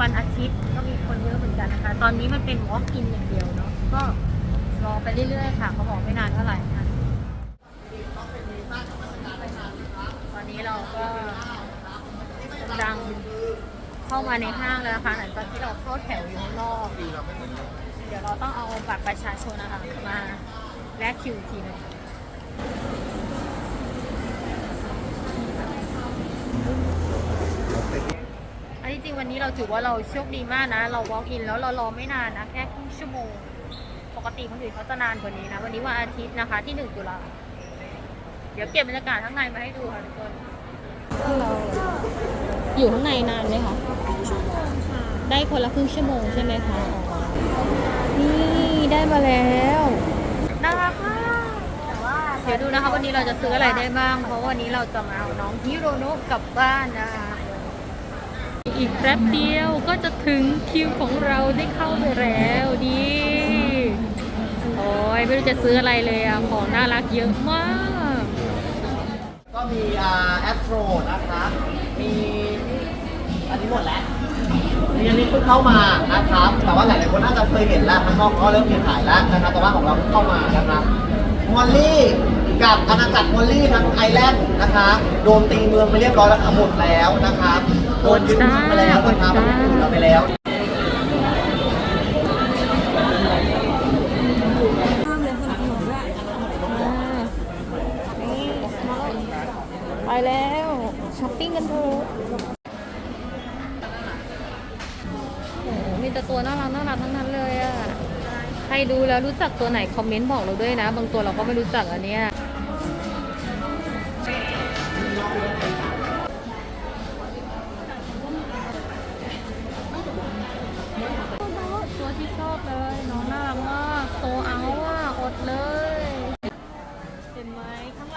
วันอาทิตย์ก็มีคนเยอะเหมือนกันนะคะ ตอนนี้มันเป็น walk in อย่างเดียวเนาะ ก็รอไปเรื่อยๆค่ะ เขาบอกไม่นานเท่าไหร่นะตอนนี้เราก็กำลังเข้ามาในห้างแล้วนะคะหลังจากที่เราเข้าแถวอยู่ข้างนอก เดี๋ยวเราต้องเอาบัตรประชาชนนะคะมาแลกคิวทีนึงอันที่จ ริงวันนี้เราถือว่าเราโชคดีมากนะ เรา walk in แล้วเรารอไม่นานนะ แค่ครึ่งชั่วโมง ปกติคนอื่นเขาจะนานกว่านี้นะ วันนี้วันอาทิตย์นะคะที่หนึ่งตุลาเดี๋ยวเก็บบรรยากาศข้างในมาให้ดูค่ะทุกคนเราอยู่ข้างในนานไหมคะได้คนละครึ่งชั่วโมงใช่ไหมคะอ๋อนี่ได้มาแล้วน่ารักมากเดี๋ยวดูนะคะวันนี้เราจะซื้ออะไรได้บ้าง เพราะวันนี้เราจะมาเอาน้องฮิโรโนะกลับบ้านนะคะ อีกแป๊บเดียวก็จะถึงคิวของเราได้เข้าไปแล้วดีโอ้ยไม่รู้จะซื้ออะไรเลยอะของน่ารักเยอะมาก ก็มีอ่าแอสโตรนะครับมีอันนี้หมดแล้ว มีอันนี้เพิ่งเข้ามานะครับ แต่ว่าหลายๆคนน่าจะเคยเห็นแล้วข้างนอกก็เริ่มมีขายแล้วนะครับ แต่ว่าของเราเพิ่งเข้ามานะครับมอลลี่ กับอาณาจักรมอลลี่ทั้งไอแลนด์นะคะโดนตีเมืองไปเรียบร้อยแล้วครับหมดแล้วนะครับโดนยึดไปแล้วนะครับเราไปแล้วไปแล้วช้อปปิ้งกันเถอะโอ้โหมีแต่ตัวน่ารักน่ารักทั้งนั้นเลยอะใครดูแล้วรู้จักตัวไหนคอมเมนต์บอกเราด้วยนะ บางตัวเราก็ไม่รู้จักอันเนี้ย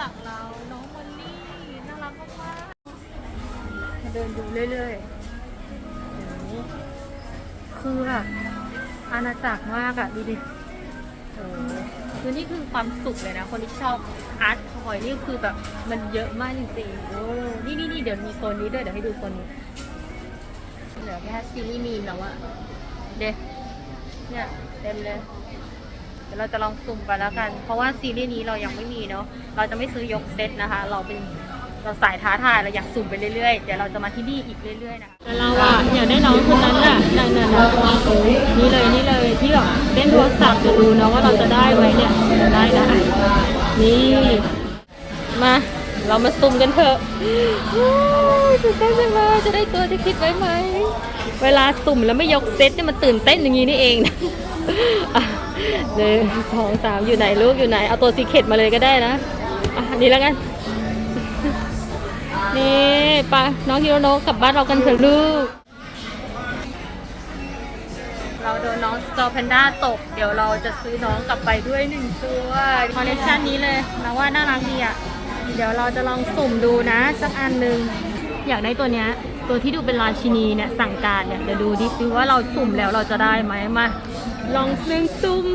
หลังเรา น้องมอลลี่น่ารักมากๆมาเดินดูเรื่อยๆโอ้โหคือแบบอาณาจักรมากอะดูดิโอ้โหคือนี่คือความสุขเลยนะ คนที่ชอบอาร์ตทอยนี่คือแบบมันเยอะมากจริงๆโอ้นี่นี่นี่เดี๋ยวมีโซนนี้ด้วยเดี๋ยวให้ดูโซนนี้เหลือแค่ซีรีส์มีมแล้วอะเด็เนี่ยเต็มเลย ดี๋ยวเราจะลองสุ่มไปแล้วกัน เพราะว่าซีรีส์นี้เรายังไม่มีเนาะเราจะไม่ซื้อยกเซตนะคะ เราเป็นเราสายท้าทายเราอยากสุ่มไปเรื่อยๆเดี๋ยวเราจะมาที่นี่อีกเรื่อยๆนะคะแต่เราอะอยากได้น้องคนนั้นอะนั่นๆนี่เลยนี่เลยที่แบบเล่นโทรศัพท์จะดูเนาะว่าเราจะได้ไหมเนี่ยได้นะนี่มาเรามาสุ่มกันเถอะตื่นเต้นจังเลยจะได้ตัวที่คิดไว้ไหม เวลาสุ่มแล้วไม่ยกเซตเนี่ยมันตื่นเต้นอย่างนี้นี่เองนะ หนึ่งสองสามอยู่ไหนลูกอยู่ไหน เอาตัวซีเคดมาเลยก็ได้นะอะอันนี้แล้วกัน นี่ไปน้องฮิโรโนะกลับบ้านเรากันเถอะลูก เราโดนน้องสตอแพนด้าตก เดี๋ยวเราจะซื้อน้องกลับไปด้วยหนึ่งตัวคอลเลคชันนี้เลยนะว่าน่ารักดีอะ เดี๋ยวเราจะลองสุ่มดูนะ สักอันหนึ่งอยากได้ตัวเนี้ย ตัวที่ดูเป็นราชินีเนี่ยสั่งการเนี่ยเดี๋ยวดูดิซิว่าเราสุ่มแล้วเราจะได้ไหมมา ลองหนึ่งสุ่ม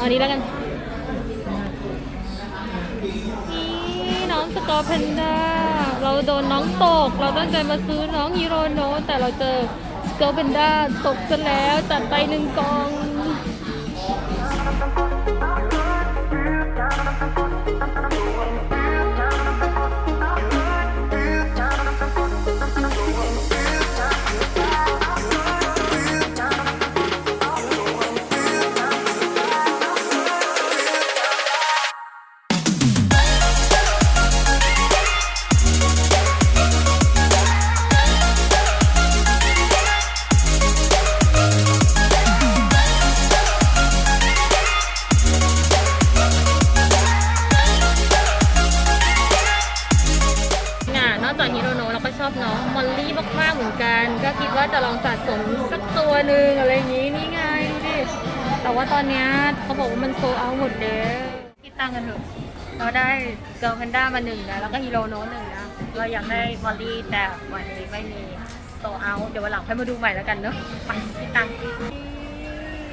อันนี้แล้วกัน นี่น้องสกอร์เพนด้า เราโดนน้องตก เราตั้งใจมาซื้อน้องฮีโรโนแต่เราเจอสกอร์เพนด้าตกซะแล้ว จัดไปหนึ่งกอง สะสมสักตัวหนึ่งอะไรอย่างนี้นี่ไงดูดิแต่ว่าตอนเนี้ยเขาบอกว่ามันโซเอาหมดแล้วคิดตังกันเถอะเราได้เกิร์ลแพนด้ามาหนึ่งนะแล้วก็ฮีโร่โน้หนึ่งนะเราอยากได้มอลลี่แต่วันนี้ไม่มีโซเอาเดี๋ยววันหลังค่อยมาดูใหม่แล้วกันเนอะไปคิดตังค์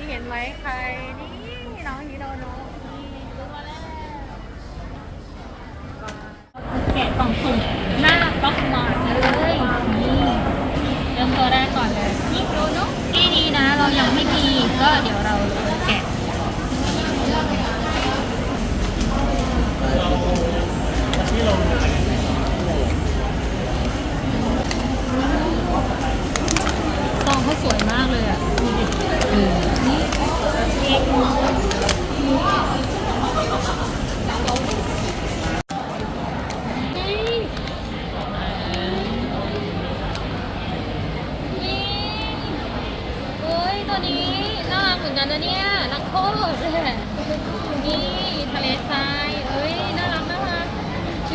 เห็นไหมใครนี่น้องฮีโร่โน้ตนี่รู้มาแล้วเกะกล่องสุ่ม ยังไม่มีก็เดี๋ยวเราแกะ ซองเขาสวยมากเลยอะดูดินี่นี่นี่โอ้ยตัวนี้น่ารักเหมือนกันนะเนี่ยรักโคตรนี่ทะเลทราย เอ้ย น่ารักน่ารัก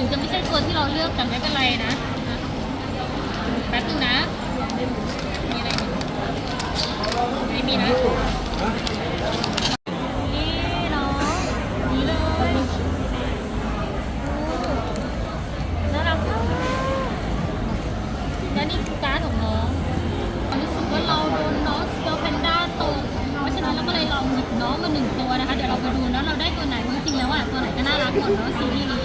ถึงจะไม่ใช่ตัวที่เราเลือกแต่ไม่เป็นไรนะแป๊บนึงนะ มีอะไรไม่มีนะนี่เนาะนี่เลยน่ารักแล้วนี่คือการ์ดของน้องรู้สึกว่าเราโดนน้องเกลแพนด้าตกเพราะฉะนั้นเราก็เลยลองหยิบน้องมาหนึ่งตัวนะคะ เดี๋ยวเราไปดูนะเราได้ตัวไหนจริงๆแล้วอะตัวไหนก็น่ารักหมดเนาะซีรีส์นี้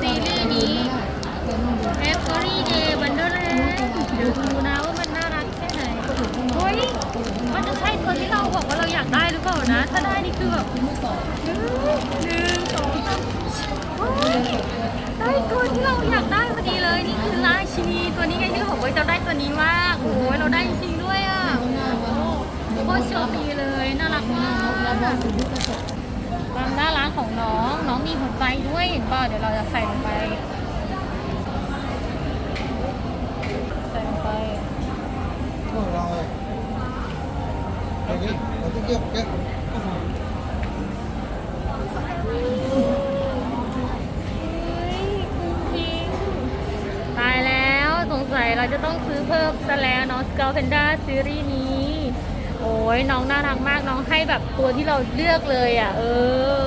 ซีรีส์นี้ Every Day Wonderland เดี๋ยวดูนะว่ามันน่ารักแค่ไหนเฮ้ยมันจะใช่ตัวที่เราบอกว่าเราอยากได้หรือเปล่านะ ถ้าได้นี่คือแบบหนึ่งสองหนึ่งสองสามเฮ้ย ได้ตัวที่เราอยากได้พอดีเลยนี่คือราชินีตัวนี้ไงที่เราบอกว่าจะได้ตัวนี้มากโอ้ยเราได้จริงๆด้วยอะโคตรโชคดีเลยน่ารักมากความน่ารักของน้องน้องมีหัวใจด้วยเห็นป่ะเดี๋ยวเราจะใส่ลงไปใส่ลงไป rồi rồi cái rồi cái kia cái ต จะต้องซื้อเพิ่มซะแล้วเนาะสเก l เพนด้าซีรีส์นี้ โอ้ยน้องน่ารักมากน้องให้แบบตัวที่เราเลือกเลยอะ เออ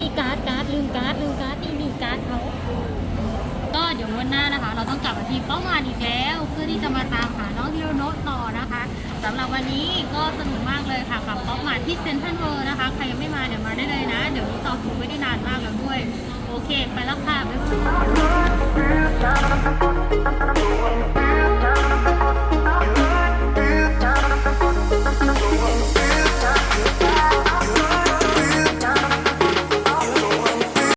อีการ์ดการ์ดลืมการ์ดลืมการ์ดนี่นี่การ์ดเขาก็เดี๋ยววันหน้านะคะ เราต้องกลับมาที่เป้าหมายอีกแล้ว เพื่อที่จะมาตามหาน้องฮิโรโนะต่อนะคะสำหรับวันนี้ก็สนุกมากเลยค่ะกับเป้าหมายที่เซนทรัลเวิลด์นะคะใครยังไม่มาเดี๋ยวมาได้เลยนะ เดี๋ยวนี้ต่อคิวไม่ได้นานมากแล้วด้วย โอเค ไปแล้วค่ะบ๊ายบาย